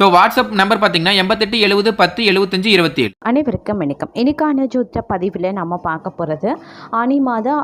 So WhatsApp number பார்த்தீங்கன்னா எண்பத்தெட்டு எழுபது பத்து எழுபத்தஞ்சு இருபத்தி ஏழு அனைவருக்கும் வணக்கம். இன்னைக்கான ஜோதிட பதிவில் நம்ம பார்க்க போகிறது ஆனி மாதம்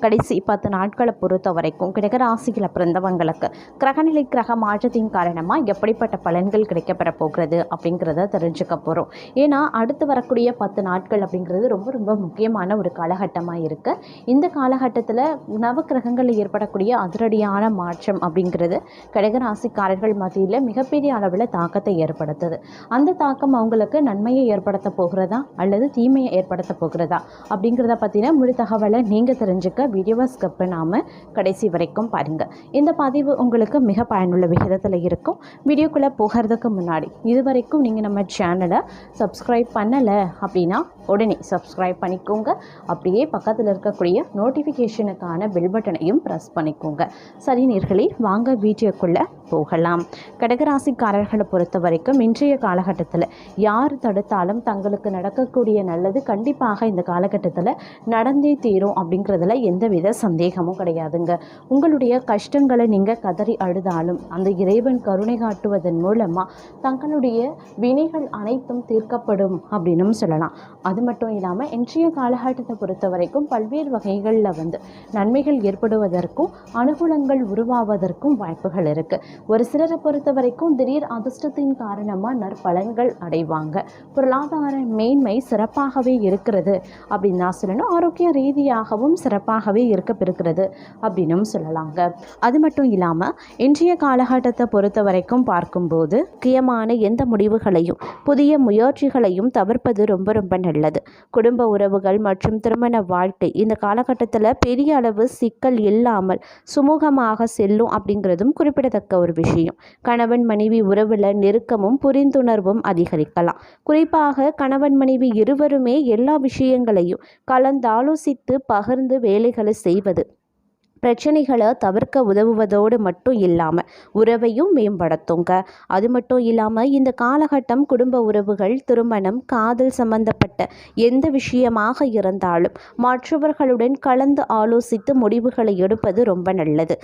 கடைசி பத்து நாட்களை பொறுத்த வரைக்கும் கிரக ராசிகளை பிறந்தவங்களுக்கு கிரகநிலை கிரக மாற்றத்தின் காரணமாக எப்படிப்பட்ட பலன்கள் கிடைக்கப்பெற போகிறது அப்படிங்கிறத தெரிஞ்சுக்க போகிறோம் ஏன்னா அடுத்து வரக்கூடிய பத்து நாட்கள் அப்படிங்கிறது ரொம்ப ரொம்ப முக்கியமான ஒரு காலகட்டமாக இருக்குது இந்த காலகட்டத்தில் நவக்கிரகங்களில் ஏற்படக்கூடிய அதிரடியான மாற்றம் அப்படிங்கிறது கடகராசிக்காரர்கள் மத்தியில் மிகப்பெரிய அளவில் தாக்கத்தை ஏற்படுத்துது. அந்த தாக்கம் அவங்களுக்கு நன்மையை ஏற்படுத்த போகிறதா? அல்லது தீமையை ஏற்படுத்த போகிறதா? அப்படிங்கிறத பற்றின முழு தகவலை நீங்கள் தெரிஞ்சுக்க வீடியோவை ஸ்கிப் பண்ணாமல் கடைசி வரைக்கும் பாருங்கள் இந்த பதிவு உங்களுக்கு மிக பயனுள்ள விகிதத்தில் இருக்கும். வீடியோக்குள்ளே போகிறதுக்கு முன்னாடி இது வரைக்கும் நீங்கள் நம்ம சேனலை சப்ஸ்கிரைப் பண்ணலை அப்படின்னா உடனே சப்ஸ்கிரைப் பண்ணிக்கோங்க. அப்படியே பக்கத்தில் இருக்கக்கூடிய நோட்டிஃபிகேஷனுக்கான பெல் பட்டனையும் ப்ரெஸ் பண்ணிக்கோங்க. சரி நேர்களே வாங்க வீடியோக்குள்ளே போகலாம். கடகராசிக்காரர்களை பொறுத்த வரைக்கும் இன்றைய காலகட்டத்தில் யார் தடுத்தாலும் தங்களுக்கு நடக்கக்கூடிய நல்லது கண்டிப்பாக இந்த காலகட்டத்தில் நடந்தே தீரும் அப்படிங்கிறதுல எந்தவித சந்தேகமும் கிடையாதுங்க. உங்களுடைய கஷ்டங்களை நீங்கள் கதறி அழுதாலும் அந்த இறைவன் கருணை காட்டுவதன் மூலமாக தங்களுடைய வினைகள் அனைத்தும் தீர்க்கப்படும் அப்படின்னும் சொல்லலாம். அது மட்டும் இல்லாமல் இன்றைய காலகட்டத்தை பொறுத்த வரைக்கும் பல்வேறு வகைகளில் வந்து நன்மைகள் ஏற்படுவதற்கும் அனுகூலங்கள் உருவாவதற்கும் வாய்ப்புகள் இருக்குது ஒரு சிலரை பொறுத்த வரைக்கும் திடீர் அதிர்ஷ்டத்தின் காரணமாக நற்பலன்கள் அடைவாங்க. பொருளாதார மேன்மை சிறப்பாகவே இருக்கிறது அப்படின்னு தான் சொல்லணும். ஆரோக்கிய ரீதியாகவும் சிறப்பாகவே இருக்கப்பெறுகிறது அப்படின்னும் சொல்லலாங்க. அது மட்டும் இல்லாமல் இன்றைய காலகட்டத்தை பொறுத்த வரைக்கும் பார்க்கும்போது முக்கியமான எந்த முடிவுகளையும் புதிய முயற்சிகளையும் தவிர்ப்பது ரொம்ப ரொம்ப நல்லது. குடும்ப உறவுகள் மற்றும் திருமண வாழ்க்கை இந்த காலகட்டத்தில் பெரிய அளவு சிக்கல் இல்லாமல் சுமூகமாக செல்லும் அப்படிங்கிறதும் குறிப்பிடத்தக்க ஒரு விஷயம். கணவன் மனைவி உறவில் நெருக்கமும் புரிந்துணர்வும் அதிகரிக்கலாம். குறிப்பாக கணவன் மனைவி இருவருமே எல்லா விஷயங்களையும் கலந்தாலோசித்து பகிர்ந்து வேலைகளை செய்வது. பிரச்சனைகளை தவிர்க்க உதவுவதோடு மட்டும் இல்லாமல் உறவையும் மேம்படுத்துங்க. அது மட்டும் இல்லாமல் இந்த காலகட்டம் குடும்ப உறவுகள் திருமணம் காதல் சம்பந்தப்பட்ட எந்த விஷயமாக இருந்தாலும் மற்றவர்களுடன் கலந்து ஆலோசித்து முடிவுகளை எடுப்பது ரொம்ப நல்லது.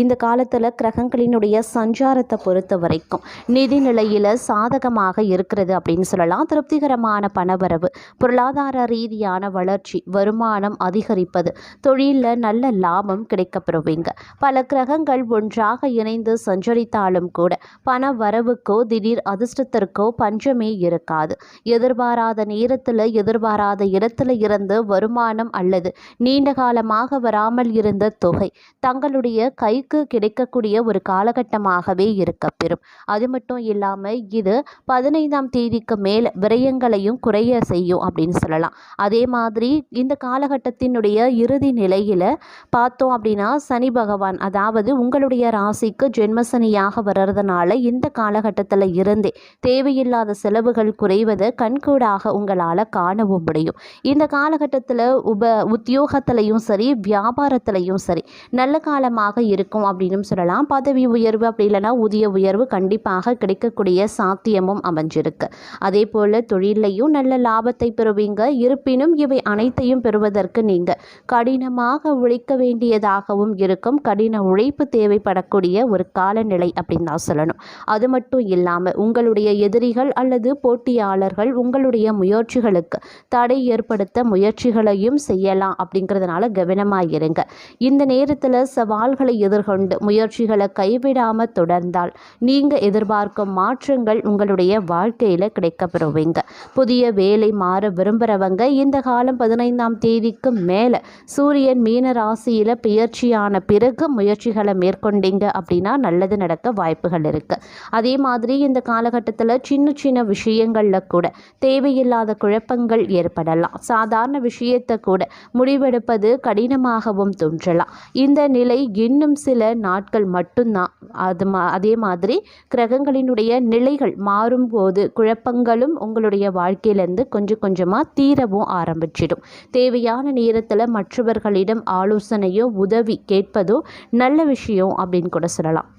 இந்த காலத்தில் கிரகங்களினுடைய சஞ்சாரத்தை பொறுத்த வரைக்கும் நிதி நிலையில் சாதகமாக இருக்கிறது அப்படின்னு சொல்லலாம். திருப்திகரமான பணவரவு பொருளாதார ரீதியான வளர்ச்சி வருமானம் அதிகரிப்பது தொழிலில் நல்ல லாபம் கிடைக்கப்பெறுவீங்க பல கிரகங்கள் ஒன்றாக இணைந்து சஞ்சரித்தாலும் கூட பண வரவுக்கோ திடீர் அதிர்ஷ்டத்திற்கோ பஞ்சமே இருக்காது. எதிர்பாராத நேரத்தில் எதிர்பாராத இடத்துல இருந்து வருமானம் அல்லது நீண்ட காலமாக வராமல் இருந்த தொகை தங்களுடைய கைக்கு கிடைக்கக்கூடிய ஒரு காலகட்டமாகவே இருக்கப்பெறும் அது மட்டும் இல்லாமல் இது பதினைந்தாம் தேதிக்கு மேல் விரயங்களையும் குறைய செய்யும் அப்படின்னு சொல்லலாம். அதே மாதிரி இந்த காலகட்டத்தினுடைய இறுதி நிலையில் பார்த்தோம் அப்படின்னு அப்படின்னா சனி பகவான் அதாவது உங்களுடைய ராசிக்கு ஜென்மசனியாக வர்றதுனால இந்த காலகட்டத்தில் இருந்தே தேவையில்லாத செலவுகள் குறைவதை கண்கூடாக உங்களால் காணவும் முடியும். இந்த காலகட்டத்தில் உப உத்தியோகத்திலையும் சரி வியாபாரத்திலையும் சரி நல்ல காலமாக இருக்கும் அப்படின்னு சொல்லலாம். பதவி உயர்வு அப்படி இல்லைன்னா ஊதிய உயர்வு கண்டிப்பாக கிடைக்கக்கூடிய சாத்தியமும் அமைஞ்சிருக்கு. அதே போல் தொழிலையும் நல்ல லாபத்தை பெறுவீங்க. இருப்பினும் இவை அனைத்தையும் பெறுவதற்கு நீங்கள் கடினமாக உழைக்க வேண்டியதாக வேண்டியதாகவும் இருக்கும். கடின உழைப்பு தேவைப்படக்கூடிய ஒரு காலநிலை அப்படின்னு தான் சொல்லணும். அது மட்டும் இல்லாமல் உங்களுடைய எதிரிகள் அல்லது போட்டியாளர்கள் உங்களுடைய முயற்சிகளுக்கு தடை ஏற்படுத்த முயற்சிகளையும் செய்யலாம் அப்படிங்கிறதுனால கவனமாக இருங்க. இந்த நேரத்தில் சவால்களை எதிர்கொண்டு முயற்சிகளை கைவிடாமல் தொடர்ந்தால் நீங்கள் எதிர்பார்க்கும் மாற்றங்கள் உங்களுடைய வாழ்க்கையில் கிடைக்கப்பெறுவீங்க. புதிய வேலை மாற விரும்புகிறவங்க இந்த காலம் பதினைந்தாம் தேதிக்கு மேலே சூரியன் மீன ராசியில் முயற்சியான பிறகு முயற்சிகளை மேற்கொண்டீங்க அப்படின்னா நல்லது நடக்க வாய்ப்புகள் இருக்குது அதே மாதிரி இந்த காலகட்டத்தில் சின்ன சின்ன விஷயங்களில் கூட தேவையில்லாத குழப்பங்கள் ஏற்படலாம். சாதாரண விஷயத்தை கூட முடிவெடுப்பது கடினமாகவும் தோன்றலாம். இந்த நிலை இன்னும் சில நாட்கள் மட்டும்தான். அது மா அதே மாதிரி கிரகங்களினுடைய நிலைகள் மாறும்போது குழப்பங்களும் உங்களுடைய வாழ்க்கையிலேருந்து கொஞ்சம் கொஞ்சமாக தீரவும் ஆரம்பிச்சிடும். தேவையான நேரத்தில் மற்றவர்களிடம் ஆலோசனையோ உதவி கேட்பதோ நல்ல விஷயம் அப்படின்னு கூட சொல்லலாம்.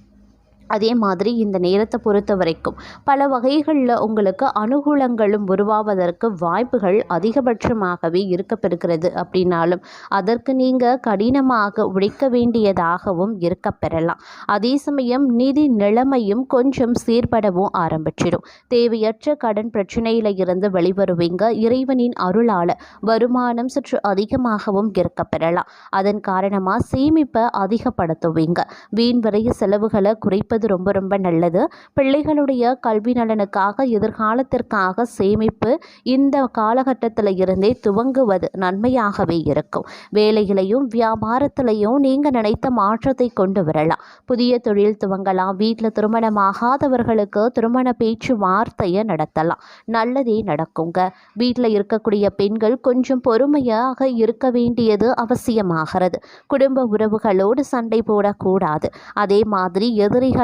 அதே மாதிரி இந்த நேரத்தை பொறுத்த வரைக்கும் பல வகைகளில் உங்களுக்கு அனுகூலங்களும் உருவாவதற்கு வாய்ப்புகள் அதிகபட்சமாகவே இருக்கப்பெறுகிறது. அப்படின்னாலும் அதற்கு நீங்கள் கடினமாக உழைக்க வேண்டியதாகவும் இருக்கப்பெறலாம். அதே சமயம் நிதி நிலைமையும் கொஞ்சம் சீர்படவும் ஆரம்பிச்சிடும். தேவையற்ற கடன் பிரச்சனையில் இருந்து வெளிவருவீங்க. இறைவனின் அருளால் வருமானம் சற்று அதிகமாகவும் இருக்கப்பெறலாம். அதன் காரணமாக சேமிப்பை அதிகப்படுத்துவீங்க. வீண் விரைய செலவுகளை குறைப்பது ரொம்ப ரொம்ப நல்லது. பிள்ளைகளுடைய கல்வி நலனுக்காக எதிர்காலத்திற்காக சேமிப்பு இந்த காலகட்டத்தில் இருந்தே துவங்குவது நன்மையாகவே இருக்கும். வேலையிலையும் வியாபாரத்திலையும் நீங்கள் நினைத்த மாற்றத்தை கொண்டு வரலாம். புதிய தொழில் துவங்கலாம். வீட்டில் திருமணமாகாதவர்களுக்கு திருமண பேச்சு வார்த்தையை நடத்தலாம். நல்லதே நடக்குங்க. வீட்டில் இருக்கக்கூடிய பெண்கள் கொஞ்சம் பொறுமையாக இருக்க வேண்டியது அவசியமாகிறது. குடும்ப உறவுகளோடு சண்டை போடக்கூடாது. அதே மாதிரி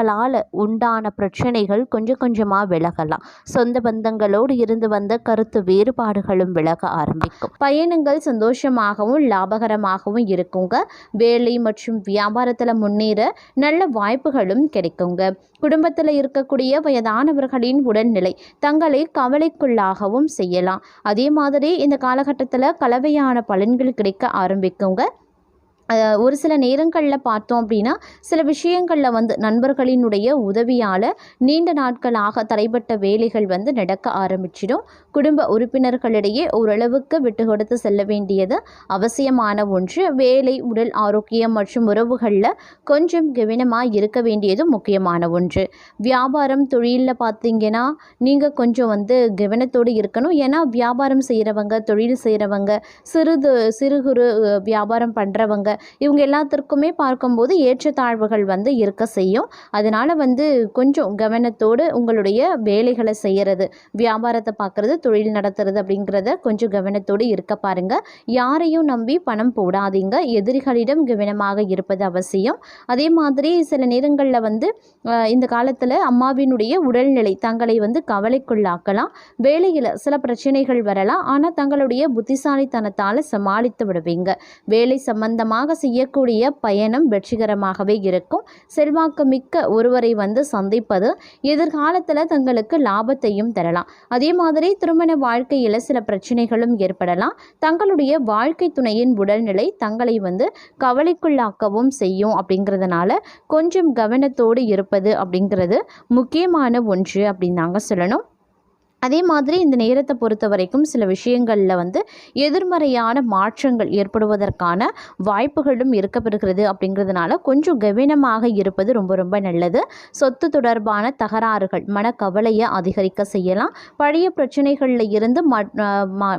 உங்களால் உண்டான பிரச்சனைகள் கொஞ்சம் கொஞ்சமாக விலகலாம். சொந்த பந்தங்களோடு இருந்து வந்த கருத்து வேறுபாடுகளும் விலக ஆரம்பிக்கும். பயணங்கள் சந்தோஷமாகவும் லாபகரமாகவும் இருக்குங்க. வேலை மற்றும் வியாபாரத்தில் முன்னேற நல்ல வாய்ப்புகளும் கிடைக்குங்க. குடும்பத்தில் இருக்கக்கூடிய வயதானவர்களின் உடல்நிலை தங்களை கவலைக்குள்ளாகவும் செய்யலாம். அதே மாதிரி இந்த காலகட்டத்தில் கலவையான பலன்கள் கிடைக்க ஆரம்பிக்குங்க. ஒரு சில நேரங்களில் பார்த்தோம் அப்படின்னா சில விஷயங்களில் வந்து நண்பர்களினுடைய உதவியால் நீண்ட நாட்களாக தடைப்பட்ட வேலைகள் வந்து நடக்க ஆரம்பிச்சிடும். குடும்ப உறுப்பினர்களிடையே ஓரளவுக்கு விட்டு கொடுத்து செல்ல வேண்டியது அவசியமான ஒன்று. வேலை உடல் ஆரோக்கியம் மற்றும் உறவுகளில் கொஞ்சம் கவனமாக இருக்க வேண்டியது முக்கியமான ஒன்று. வியாபாரம் தொழிலில் பார்த்தீங்கன்னா நீங்கள் கொஞ்சம் வந்து கவனத்தோடு இருக்கணும். ஏன்னா வியாபாரம் செய்கிறவங்க தொழில் செய்கிறவங்க சிறுது சிறு குறு வியாபாரம் பண்ணுறவங்க இவங்க எல்லாத்திற்குமே பார்க்கும்போது ஏற்றத்தாழ்வுகள் வந்து இருக்க செய்யும். அதனால் வந்து கொஞ்சம் கவனத்தோடு உங்களுடைய வேலைகளை செய்கிறது வியாபாரத்தை பார்க்குறது தொழில் நடத்துறது அப்படிங்கிறத கொஞ்சம் கவனத்தோடு இருக்க பாருங்க. யாரையும் நம்பி பணம் போடாதீங்க. எதிரிகளிடம் கவனமாக இருப்பது அவசியம். அதே மாதிரி சில நேரங்களில் வந்து இந்த காலத்தில் அம்மாவினுடைய உடல்நிலை தங்களை வந்து கவலைக்குள்ளாக்கலாம். வேலையில் சில பிரச்சனைகள் வரலாம். ஆனால் தங்களுடைய புத்திசாலித்தனத்தால் சமாளித்து விடுவீங்க. வேலை சம்பந்தமாக செய்யக்கூடிய பயணம் வெற்றிகரமாகவே இருக்கும். செல்வாக்கு மிக்க ஒருவரை வந்து சந்திப்பது எதிர்காலத்தில் தங்களுக்கு லாபத்தையும் தரலாம். அதே மாதிரி திருமண வாழ்க்கையில் சில பிரச்சனைகளும் ஏற்படலாம். தங்களுடைய வாழ்க்கை துணையின் உடல்நிலை தங்களை வந்து கவலைக்குள்ளாக்கவும் செய்யும் அப்படிங்கிறதுனால கொஞ்சம் கவனத்தோடு இருப்பது அப்படிங்கிறது முக்கியமான ஒன்று அப்படின்னு நாங்கள் சொல்லணும். அதே மாதிரி இந்த நேரத்தை பொறுத்த வரைக்கும் சில விஷயங்களில் வந்து எதிர்மறையான மாற்றங்கள் ஏற்படுவதற்கான வாய்ப்புகளும் இருக்கப்பெறுகிறது அப்படிங்கிறதுனால கொஞ்சம் கவனமாக இருப்பது ரொம்ப ரொம்ப நல்லது. சொத்து தொடர்பான தகராறுகள் மனக்கவலையை அதிகரிக்க செய்யலாம். பழைய பிரச்சனைகளில் இருந்து ம-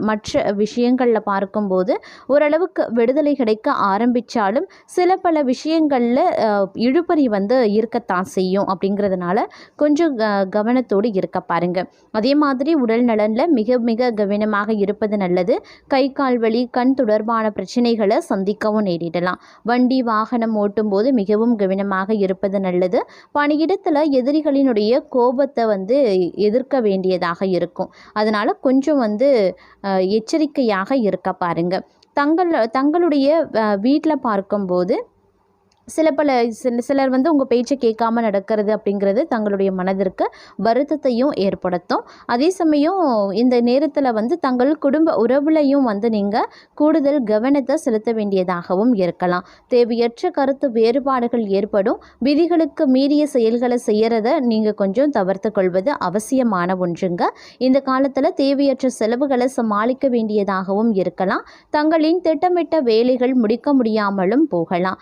மற்ற விஷயங்களில் பார்க்கும்போது ஓரளவுக்கு விடுதலை கிடைக்க ஆரம்பித்தாலும் சில பல விஷயங்களில் இழுபறி வந்து இருக்கத்தான் செய்யும் அப்படிங்கிறதுனால கொஞ்சம் க- கவனத்தோடு இருக்க பாருங்கள் அதே மாதிரி மாதிரி உடல் நலனில் மிக மிக கவனமாக இருப்பது நல்லது. கை கால் வலி கண் தொடர்பான பிரச்சனைகளை சந்திக்கவும் நேரிடலாம். வண்டி வாகனம் ஓட்டும்போது மிகவும் கவனமாக இருப்பது நல்லது. பணியிடத்தில் எதிரிகளினுடைய கோபத்தை வந்து எதிர்க்க வேண்டியதாக இருக்கும். அதனால் கொஞ்சம் வந்து எச்சரிக்கையாக இருக்க பாருங்க. தங்கள் தங்களுடைய வீட்டில் பார்க்கும்போது சில பல சில சிலர் வந்து உங்கள் பேச்சை கேட்காம நடக்கிறது அப்படிங்கிறது தங்களுடைய மனதிற்கு வருத்தத்தையும் ஏற்படுத்தும். அதே சமயம் இந்த நேரத்தில் வந்து தங்கள் குடும்ப உறவுலையும் வந்து நீங்கள் கூடுதல் கவனத்தை செலுத்த வேண்டியதாகவும் இருக்கலாம். தேவையற்ற கருத்து வேறுபாடுகள் ஏற்படும். விதிகளுக்கு மீறிய செயல்களை செய்கிறத நீங்கள் கொஞ்சம் தவிர்த்து கொள்வது அவசியமான ஒன்றுங்க. இந்த காலத்தில் தேவையற்ற செலவுகளை சமாளிக்க வேண்டியதாகவும் இருக்கலாம். தங்களின் திட்டமிட்ட வேலைகள் முடிக்க முடியாமலும் போகலாம்.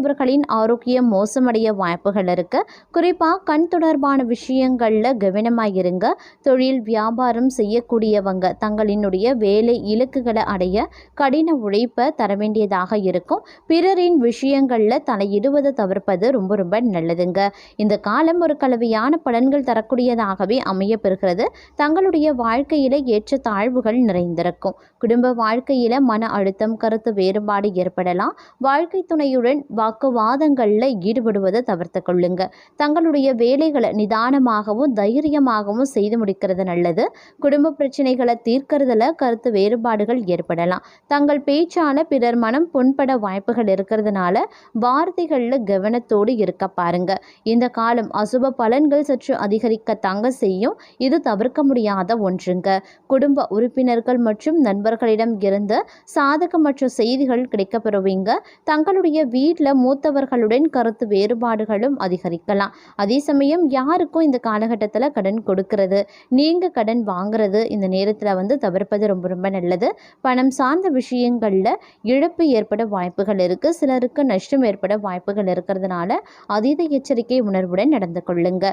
அன்புக்குரியவர்களின் ஆரோக்கியம் மோசமடைய வாய்ப்புகள் இருக்கு. குறிப்பாக கண் தொடர்பான விஷயங்களில் கவனமாக இருங்க தொழில் வியாபாரம் செய்யக்கூடியவங்க தங்களினுடைய வேலை இலக்குகளை அடைய கடின உழைப்பை தர வேண்டியதாக இருக்கும். பிறரின் விஷயங்களில் தலையிடுவதை தவிர்ப்பது ரொம்ப ரொம்ப நல்லதுங்க. இந்த காலம் ஒரு கலவையான பலன்கள் தரக்கூடியதாகவே அமைய பெறுகிறது தங்களுடைய வாழ்க்கையில ஏற்ற தாழ்வுகள் நிறைந்திருக்கும். குடும்ப வாழ்க்கையில மன அழுத்தம் கருத்து வேறுபாடு ஏற்படலாம். வாழ்க்கை துணையுடன் வாக்குவாதங்களில் ஈடுபடுவதை தவிர்த்து கொள்ளுங்க. தங்களுடைய வேலைகளை நிதானமாகவும் தைரியமாகவும் செய்து முடிக்கிறது நல்லது. குடும்ப பிரச்சனைகளை தீர்க்கறதுல கருத்து வேறுபாடுகள் ஏற்படலாம். தங்கள் பேச்சால பிறர் மனம் புண்பட வாய்ப்புகள் இருக்கிறதுனால வார்த்தைகளில் கவனத்தோடு இருக்க பாருங்க. இந்த காலம் அசுப பலன்கள் சற்று அதிகரிக்க தங்க செய்யும். இது தவிர்க்க முடியாத ஒன்றுங்க. குடும்ப உறுப்பினர்கள் மற்றும் நண்பர்களிடம் இருந்து சாதகமற்ற செய்திகள் கிடைக்கப்பெறுவீங்க. தங்களுடைய வீட்டில் மூத்தவர்களுடன் கருத்து வேறுபாடுகளும் அதிகரிக்கலாம். அதே சமயம் யாருக்கும் இந்த காலகட்டத்தில் கடன் கொடுக்கறது நீங்கள் கடன் வாங்குறது இந்த நேரத்தில் வந்து தவிர்ப்பது ரொம்ப ரொம்ப நல்லது. பணம் சார்ந்த விஷயங்களில் இழப்பு ஏற்பட வாய்ப்புகள் இருக்குது சிலருக்கு நஷ்டம் ஏற்பட வாய்ப்புகள் இருக்கிறதுனால அதீத எச்சரிக்கை உணர்வுடன் நடந்து கொள்ளுங்க.